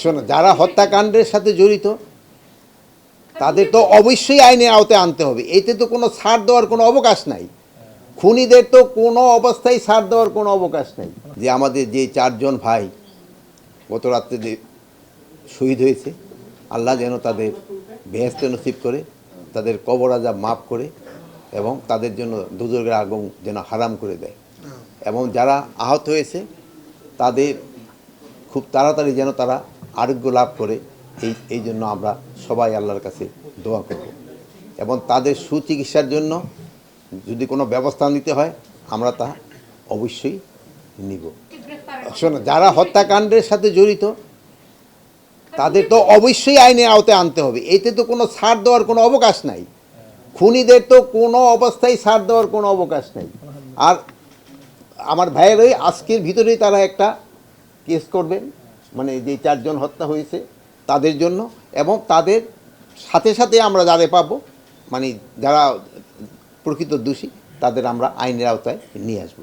শোনো, যারা হত্যাকাণ্ডের সাথে জড়িত, তাদের তো অবশ্যই আইনের আওতায় আনতে হবে। এতে তো কোনো ছাড় দেওয়ার কোনো অবকাশ নাই। খুনিদের তো কোনো অবস্থায় ছাড় দেওয়ার কোনো অবকাশ নাই। যে আমাদের যে চারজন ভাই, গত রাত্রে যে শহীদ হয়েছে, আল্লাহ যেন তাদের বেহেস্ত নসিব করে, তাদের কবর আজাব মাফ করে এবং তাদের জন্য দুজোগের আগুন যেন হারাম করে দেয়। এবং যারা আহত হয়েছে, তাদের খুব তাড়াতাড়ি যেন তারা আরোগ্য লাভ করে, এই এই জন্য আমরা সবাই আল্লাহর কাছে দোয়া করব। এবং তাদের সুচিকিৎসার জন্য যদি কোনো ব্যবস্থা নিতে হয়, আমরা তা অবশ্যই নিব। শোনো, যারা হত্যাকাণ্ডের সাথে জড়িত, তাদের তো অবশ্যই আইনের আওতায় আনতে হবে। এতে তো কোনো ছাড় দেওয়ার কোনো অবকাশ নাই। খুনিদের তো কোনো অবস্থায় ছাড় দেওয়ার কোনো অবকাশ নাই। আর আমার ভাইয়ের ওই আজকের ভিতরেই তারা একটা কেস করবেন। মানে যে চারজন হত্যা হয়েছে তাদের জন্য এবং তাদের সাথে সাথে আমরা যাদের পাবো মানে যারা প্রকৃত দোষী, তাদের আমরা আইনের আওতায় নিয়ে আসব।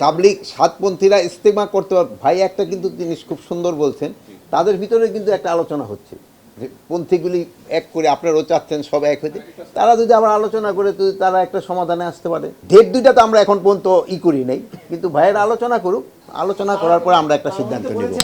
তাবলিক সাতপন্থীরা ইস্তেমা করতে পার ভাই, একটা কিন্তু জিনিস খুব সুন্দর বলছেন, তাদের ভিতরে কিন্তু একটা আলোচনা হচ্ছে। পন্থীগুলি এক করে আপনারাও চাচ্ছেন সব এক হইতে। তারা যদি আবার আলোচনা করে, যদি তারা একটা সমাধানে আসতে পারে। ডেট দুইটা তো আমরা এখন পর্যন্ত ই করি নাই। কিন্তু ভাইয়ের আলোচনা করুক। আলোচনা করার পরে আমরা একটা সিদ্ধান্ত নেব।